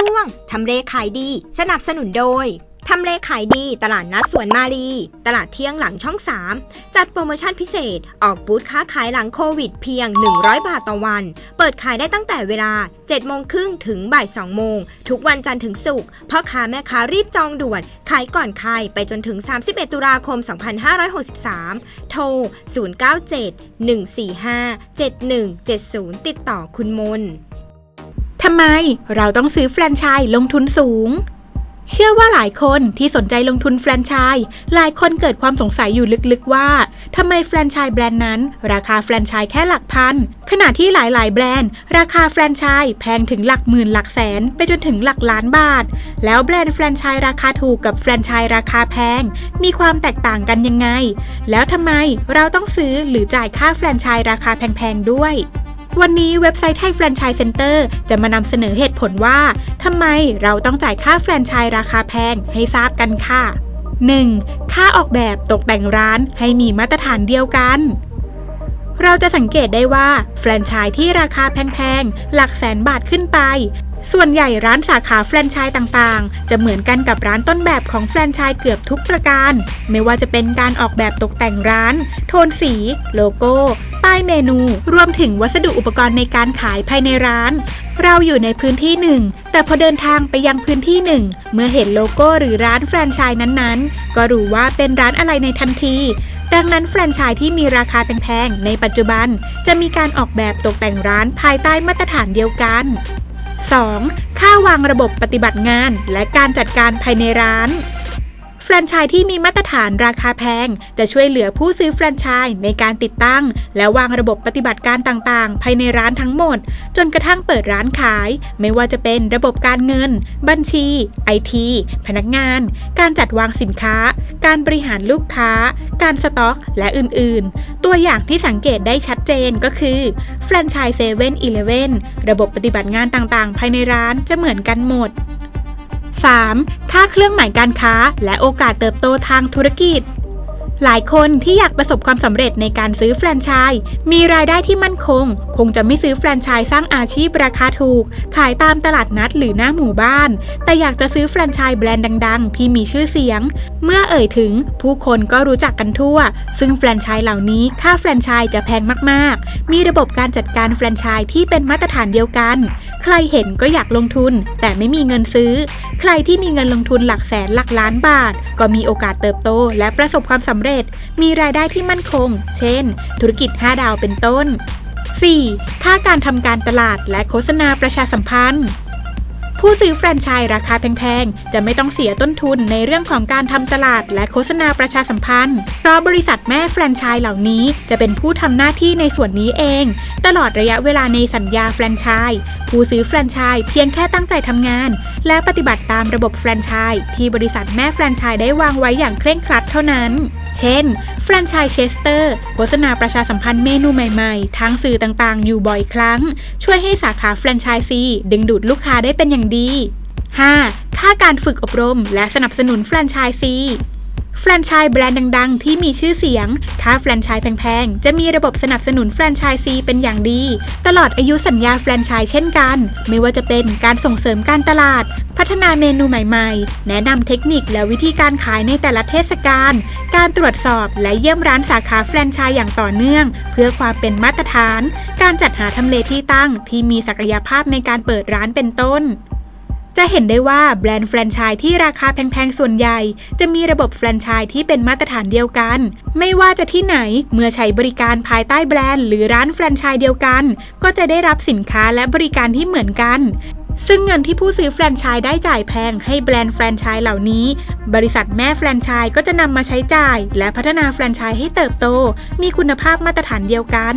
ช่วงทำเลขายดี สนับสนุนโดยทำเลขายดีตลาดนัดสวนมารีตลาดเที่ยงหลังช่อง 3 จัดโปรโมชั่นพิเศษ ออกบูธค้าขายหลังโควิดเพียง 100 บาทต่อวัน เปิดขายได้ตั้งแต่เวลา 7 โมงครึ่งถึงบ่าย 2 โมง ทุกวันจันทร์ถึงศุกร์พ่อค้าแม่ค้ารีบจองด่วน ขายก่อนใครไปจนถึง 31 ตุลาคม 2563 โทร 097 145 7170 ติดต่อคุณมน ทำไมเราต้องซื้อแฟรนไชส์ลงทุนสูง เชื่อว่าหลายคนที่สนใจลงทุนแฟรนไชส์หลายคนเกิดความสงสัยอยู่ลึกๆว่าทำไมแฟรนไชส์แบรนด์นั้น ราคาแฟรนไชส์แค่หลักพัน ขณะที่หลายๆ แบรนด์ ราคาแฟรนไชส์แพงถึงหลักหมื่นหลักแสน ไปจนถึงหลักล้านบาท แล้วแบรนด์แฟรนไชส์ราคาถูกกับแฟรนไชส์ราคาแพง มีความแตกต่างกันยังไง แล้วทำไมเราต้องซื้อหรือจ่ายค่าแฟรนไชส์ราคาแพงๆด้วย วันนี้เว็บไซต์ไทยแฟรนไชส์เซ็นเตอร์จะมานำเสนอเหตุผลว่าทำไมเราต้องจ่ายค่าแฟรนไชส์ราคาแพงให้ทราบกันค่ะ 1. ค่าออกแบบตกแต่งร้านให้มีมาตรฐานเดียวกัน เราจะสังเกตได้ว่าแฟรนไชส์ที่ราคาแพงๆ หลักแสนบาทขึ้นไป ส่วนใหญ่ร้านสาขาแฟรนไชส์ต่างๆ จะเหมือนกันกับร้านต้นแบบของแฟรนไชส์เกือบทุกประการ ไม่ว่าจะเป็นการออกแบบตกแต่งร้าน โทนสี โลโก้ ป้ายเมนู รวมถึงวัสดุอุปกรณ์ในการขายภายในร้าน เราอยู่ในพื้นที่หนึ่ง แต่พอเดินทางไปยังพื้นที่หนึ่ง เมื่อเห็นโลโก้หรือร้านแฟรนไชส์นั้นๆ ก็รู้ว่าเป็นร้านอะไรในทันที ดังนั้นแฟรนไชส์ที่มีราคาแพงๆ ในปัจจุบัน จะมีการออกแบบตกแต่งร้านภายใต้มาตรฐานเดียวกัน 2. ค่าวางระบบปฏิบัติงาน และการจัดการภายในร้าน รนไชส์ที่มีมาตรฐานราคาแพง จะช่วยเหลือผู้ซื้อแฟรนไชส์ในการติดตั้ง และวางระบบปฏิบัติการต่างๆ ภายในร้านทั้งหมด จนกระทั่งเปิดร้านขาย ไม่ว่าจะเป็นระบบการเงิน บัญชีไอทีพนักงาน การจัดวางสินค้า การบริหารลูกค้า การสต็อก และอื่นๆ ตัวอย่างที่สังเกตได้ชัดเจนก็คือแฟรนไชส์เซเว่นอีเลฟเว่นระบบปฏิบัติงานต่างๆ ภายในร้านจะเหมือนกันหมด 3. ค่าเครื่องหมายการค้า และโอกาสเติบโตทางธุรกิจ หลายคนที่อยากประสบความสำเร็จในการซื้อแฟรนไชส์มีรายได้ที่มั่นคง คงจะไม่ซื้อแฟรนไชส์สร้างอาชีพราคาถูก ขายตามตลาดนัดหรือหน้าหมู่บ้าน แต่อยากจะซื้อแฟรนไชส์แบรนด์ดัง ๆ ที่มีชื่อเสียง เมื่อเอ่ยถึง ผู้คนก็รู้จักกันทั่ว ซึ่งแฟรนไชส์เหล่านี้ค่าแฟรนไชส์จะแพงมากๆ มีระบบการจัดการแฟรนไชส์ที่เป็นมาตรฐานเดียวกัน ใครเห็นก็อยากลงทุน แต่ไม่มีเงินซื้อ ใครที่มีเงินลงทุนหลักแสนหลักล้านบาท ก็มีโอกาสเติบโต และประสบความสำเร็จมีรายได้ที่มั่นคง เช่น ธุรกิจ 5 ดาวเป็นต้น 4. ค่าการทำการตลาดและโฆษณาประชาสัมพันธ์ ผู้ซื้อแฟรนไชส์ราคาแพงๆ จะไม่ต้องเสียต้นทุนในเรื่องของการทำตลาดและโฆษณาประชาสัมพันธ์ เพราะบริษัทแม่แฟรนไชส์เหล่านี้จะเป็นผู้ทำหน้าที่ในส่วนนี้เอง ตลอดระยะเวลาในสัญญาแฟรนไชส์ผู้ซื้อแฟรนไชส์เพียงแค่ตั้งใจทำงาน และปฏิบัติตามระบบแฟรนไชส์ที่บริษัทแม่แฟรนไชส์ได้วางไว้อย่างเคร่งครัดเท่านั้น เช่น แฟรนไชส์เชสเตอร์ โฆษณาประชาสัมพันธ์เมนูใหม่ๆ ทางสื่อต่างๆ อยู่บ่อยครั้ง ช่วยให้สาขาแฟรนไชส์ซีดึงดูดลูกค้าได้เป็นอย่างดี 5. ค่าการฝึกอบรม และสนับสนุนแฟรนไชส์ซี แฟรนไชส์แบรนด์ดัง ๆ ที่มีชื่อเสียงค่าแฟรนไชส์แพง ๆ จะมีระบบสนับสนุนแฟรนไชส์ฟรีเป็นอย่างดี ตลอดอายุสัญญาแฟรนไชส์เช่นกัน ไม่ว่าจะเป็นการส่งเสริมการตลาด พัฒนาเมนูใหม่ ๆ แนะนำเทคนิคและวิธีการขายในแต่ละเทศกาล การตรวจสอบและเยี่ยมร้านสาขาแฟรนไชส์อย่างต่อเนื่อง เพื่อความเป็นมาตรฐาน การจัดหาทำเลที่ตั้งที่มีศักยภาพในการเปิดร้านเป็นต้น จะเห็นได้ว่าแบรนด์แฟรนไชส์ที่ราคาแพงๆ ส่วนใหญ่ จะมีระบบแฟรนไชส์ที่เป็นมาตรฐานเดียวกัน ไม่ว่าจะที่ไหนเมื่อใช้บริการภายใต้แบรนด์หรือร้านแฟรนไชส์เดียวกัน ก็จะได้รับสินค้าและบริการที่เหมือนกัน ซึ่งเงินที่ผู้ซื้อแฟรนไชส์ได้จ่ายแพงให้แบรนด์แฟรนไชส์เหล่านี้ บริษัทแม่แฟรนไชส์ก็จะนำมาใช้จ่าย และพัฒนาแฟรนไชส์ให้เติบโต มีคุณภาพมาตรฐานเดียวกัน